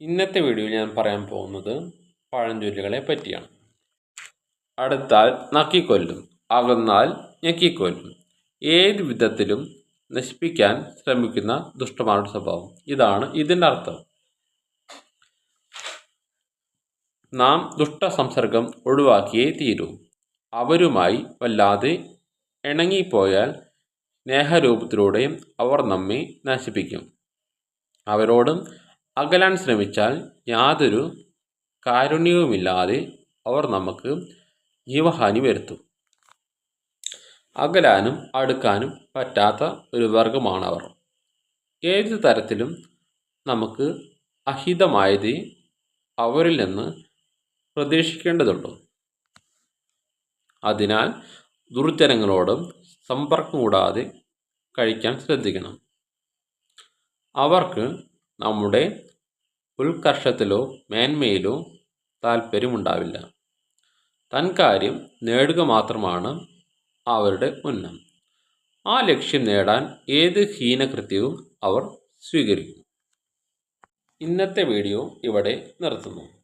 ഇന്നത്തെ വീഡിയോയിൽ ഞാൻ പറയാൻ പോകുന്നത് പഴഞ്ചൊല്ലുകളെ പറ്റിയാണ്. അടുത്താൽ നക്കിക്കൊല്ലും അകന്നാൽ ഞെക്കിക്കൊല്ലും. ഏത് വിധത്തിലും നശിപ്പിക്കാൻ ശ്രമിക്കുന്ന ദുഷ്ടമാരുടെ സ്വഭാവം. ഇതാണ് ഇതിന്റെ അർത്ഥം. നാം ദുഷ്ട സംസർഗം ഒഴിവാക്കിയേ തീരൂ. അവരുമായി വല്ലാതെ ഇണങ്ങിപ്പോയാൽ സ്നേഹരൂപത്തിലൂടെയും അവർ നമ്മെ നശിപ്പിക്കും. അവരോടും അകലാൻ ശ്രമിച്ചാൽ യാതൊരു കാരുണ്യവുമില്ലാതെ അവർ നമുക്ക് ജീവഹാനി വരുത്തും. അകലാനും അടുക്കാനും പറ്റാത്ത ഒരു വർഗമാണവർ. ഏത് തരത്തിലും നമുക്ക് അഹിതമായത് അവരിൽ നിന്ന് പ്രതീക്ഷിക്കേണ്ടതുള്ളൂ. അതിനാൽ ദുർജനങ്ങളോടും സമ്പർക്കം കൂടാതെ കഴിക്കാൻ ശ്രദ്ധിക്കണം. അവർക്ക് നമ്മുടെ ഉത്കർഷത്തിലോ മേന്മയിലോ താല്പര്യമുണ്ടാവില്ല. തൻ കാര്യം നേടുക മാത്രമാണ് അവരുടെ ഉന്നം. ആ ലക്ഷ്യം നേടാൻ ഏത് ഹീനകൃത്യവും അവർ സ്വീകരിക്കും. ഇന്നത്തെ വീഡിയോ ഇവിടെ നിർത്തുന്നു.